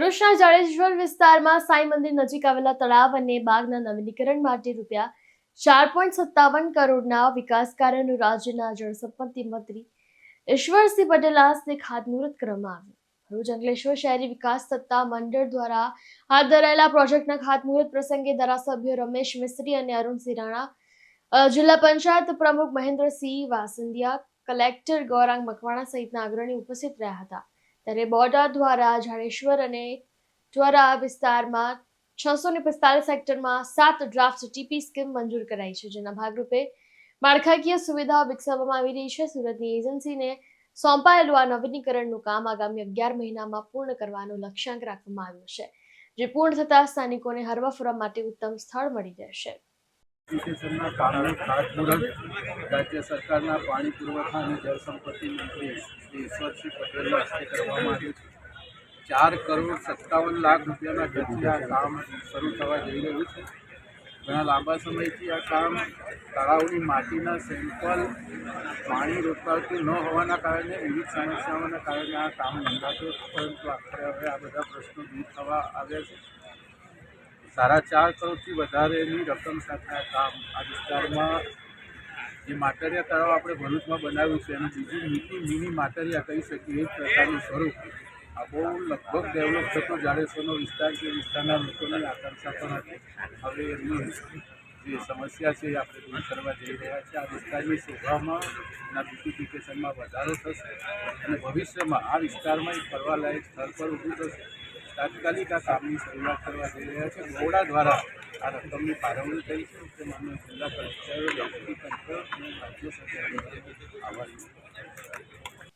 ભરૂચના જાડેશ્વર વિસ્તારમાં સાંઈ મંદિર નજીક આવેલા તળાવ અને બાગના નવીનીકરણ માટે રૂપિયા ચાર પોઈન્ટ સત્તાવન કરોડના વિકાસ કાર્યનું રાજ્યના જળસંપત્તિ મંત્રી ઈશ્વરસિંહ પટેલ હસ્તે ખાતમુહૂર્ત કરવામાં આવ્યું. ભરૂચ અંકલેશ્વર શહેરી વિકાસ સત્તા મંડળ દ્વારા હાથ ધરાયેલા પ્રોજેક્ટના ખાતમુહૂર્ત પ્રસંગે ધારાસભ્ય રમેશ મિસ્ત્રી અને અરુણસિંહ રાણા જિલ્લા પંચાયત પ્રમુખ મહેન્દ્રસિંહ વાસંદિયા કલેક્ટર ગૌરાંગ મકવાણા સહિતના અગ્રણી ઉપસ્થિત રહ્યા હતા. ત્યારે બોર્ડ દ્વારા જાડેશ્વર અને દ્વારા વિસ્તારમાં છસો ને પિસ્તાલીસ હેક્ટરમાં સાત ડ્રાફ્ટ ટીપી સ્કીમ મંજૂર કરાઈ છે, જેના ભાગરૂપે માળખાકીય સુવિધાઓ વિકસાવવામાં આવી રહી છે. સુરતની એજન્સીને સોંપાયેલું આ નવીનીકરણનું કામ આગામી અગિયાર મહિનામાં પૂર્ણ કરવાનો લક્ષ્યાંક રાખવામાં આવ્યો છે, જે પૂર્ણ થતાં સ્થાનિકોને હરવા ફરવા માટે ઉત્તમ સ્થળ મળી રહેશે. એપ્લિકેશનના કારણે ખાતમુહૂર્ત રાજ્ય સરકારના પાણી પુરવઠા અને જળસંપત્તિ મંત્રી શ્રી ઈશ્વરસિંહ પટેલના હસ્તે કરવામાં આવ્યું છે ચાર કરોડ સત્તાવન લાખ રૂપિયાના ખર્ચે આ કામ શરૂ થવા જઈ રહ્યું છે ઘણા લાંબા સમયથી આ કામ તળાવની માટીના સેમ્પલ પાણી રોકાતું ન હોવાના કારણે, વિવિધ સમસ્યાઓના કારણે આ કામ નોંધાતું. પરંતુ આખરે હવે આ બધા પ્રશ્નો દૂર થવા આવ્યા છે સાડા ચાર કરોડથી વધારેની રકમ સાથે આ કામ, આ વિસ્તારમાં જે માટરિયા તળાવ આપણે ભરૂચમાં બનાવ્યું છે, એનું બીજું મીટી મીની માટરિયા કહી શકીએ, એ પ્રકારનું સ્વરૂપ. આ બહુ લગભગ ડેવલપ થતો જાડેશ્વરનો વિસ્તાર છે વિસ્તારના લોકોની આકાંક્ષા પણ હતી. હવે એમની જે સમસ્યા છે, એ આપણે દૂર કરવા જઈ રહ્યા છીએ. આ વિસ્તારની શોભામાં એના બ્યુટિફિકેશનમાં વધારો થશે અને ભવિષ્યમાં આ વિસ્તારમાં એક ફરવાલાયક સ્થળ પર ઊભું થશે. તાત્કાલિક આ કામની શરૂઆત કરવા જઈ રહ્યા છે. ગોડા દ્વારા આ રકમની ફાળવણી થઈ છે. તે માન્ય જિલ્લા કલેક્ટર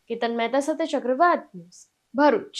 કેતન મહેતા સાથે ચક્રવાત ન્યૂઝ, ભરૂચ.